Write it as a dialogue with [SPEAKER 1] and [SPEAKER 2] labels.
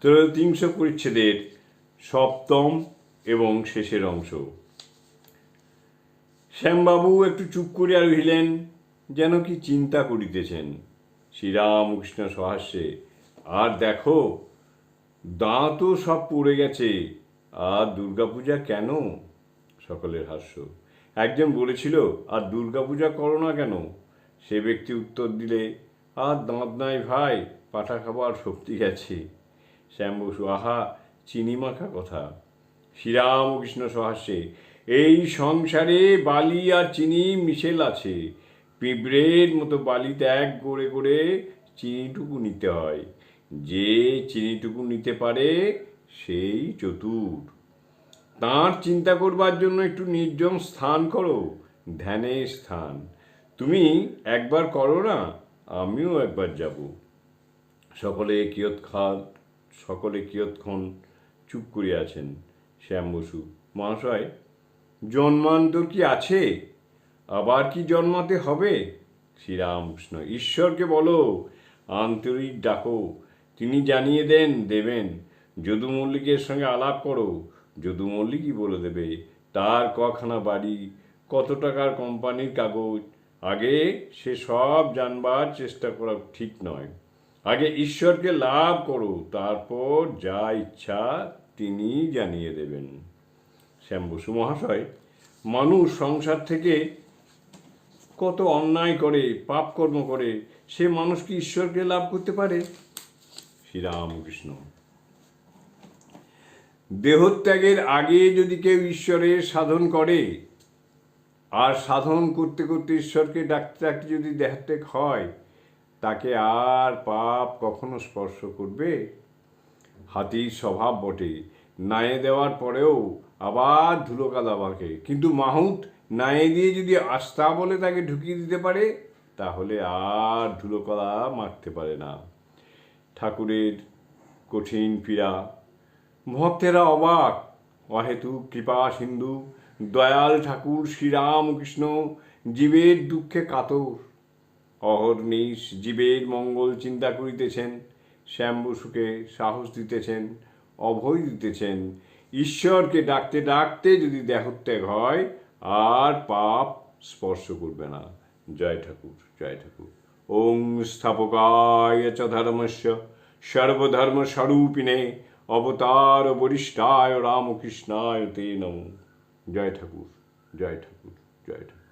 [SPEAKER 1] ত্রয়োতিংশ পরিচ্ছেদের সপ্তম এবং শেষের অংশ। শ্যামবাবু একটু চুপ করিয়া রহিলেন, যেন কি চিন্তা করিতেছেন। শ্রীরামকৃষ্ণ সহাস্যে, আর দেখো দাঁতও সব পড়ে গেছে, আর দুর্গাপূজা কেন? সকলের হাস্য। একজন বলেছিল, আর দুর্গাপূজা করো না কেন? সে ব্যক্তি উত্তর দিলে, আর দাঁত নাই ভাই, পাঠা খাবার শক্তি গেছে। শ্যাম বসু আহা চিনি মাখা কথা। শ্রীরামকৃষ্ণ সহাস্যে, এই সংসারে বালি আর চিনি মিশেল আছে। পিঁপড়ের মতো বালি ত্যাগ করে করে চিনিটুকু নিতে হয়। যে চিনিটুকু নিতে পারে, সেই চতুর। তাঁর চিন্তা করবার জন্য একটু নির্জন স্থান করো, ধ্যানের স্থান। তুমি একবার করো না, আমিও একবার যাব। সকলে কিয়ৎক্ষণ সকলে কিয়ৎক্ষণ চুপ করিয়া আছেন, শ্যাম বসু। মহাশয় জন্মান্তর কি আছে? আবার কি জন্মাতে হবে? শ্রীরামকৃষ্ণ, ঈশ্বরকে বলো, আন্তরিক ডাকো। তিনি জানিয়ে দেন, দেবেন, যদু মল্লিকের সঙ্গে আলাপ করো। যদু মল্লিকই বলে দেবে, তার কখানা বাড়ি কত টাকার কোম্পানির কাগজ? আগে সে সব জানবার চেষ্টা করা ঠিক নয়। আগে ঈশ্বরকে লাভ করো, তারপর যা ইচ্ছা তিনি জানিয়ে দেবেন। শ্যাম বসু মহাশয়, মানুষ সংসার থেকে কত অন্যায় করে পাপ কর্ম করে, সে মানুষ কি ঈশ্বরকে লাভ করতে পারে? শ্রীরামকৃষ্ণ। দেহত্যাগের আগে যদি কেউ ঈশ্বরের সাধন করে, আর সাধন করতে করতে ঈশ্বরকে ডাকতে ডাকতে যদি দেহত্যাগ হয় তাকে আর পাপ কখনো স্পর্শ করবে? হাতির স্বভাব বটে। নায়ে দেওয়ার পরেও আবার ধুলো কাদা কাদাবাকে কিন্তু মাহুত নায়ে দিয়ে যদি আস্থা বলে তাকে ঢুকিয়ে দিতে পারে, তাহলে আর ধুলো কলা মারতে পারে না। ঠাকুরের কঠিন পীড়া। ভক্তেরা অবাক। অহেতু কৃপা সিন্ধু, দয়াল ঠাকুর শ্রীরামকৃষ্ণ, জীবের দুঃখে কাতর। অহর্নিশ জীবের মঙ্গল চিন্তা করিতেছেন শ্যাম বসুকে সাহস দিতেছেন, অভয় দিতেছেন। ঈশ্বরকে ডাকতে ডাকতে যদি দেহত্যাগ হয়, আর পাপ স্পর্শ করবে না। জয় ঠাকুর জয় ঠাকুর। ওং স্থাপকায় চ ধর্মস্য, সর্বধর্ম স্বরূপিণে অবতার বরিষ্ঠায় রামকৃষ্ণায় তে নম। জয় ঠাকুর জয় ঠাকুর জয় ঠাকুর।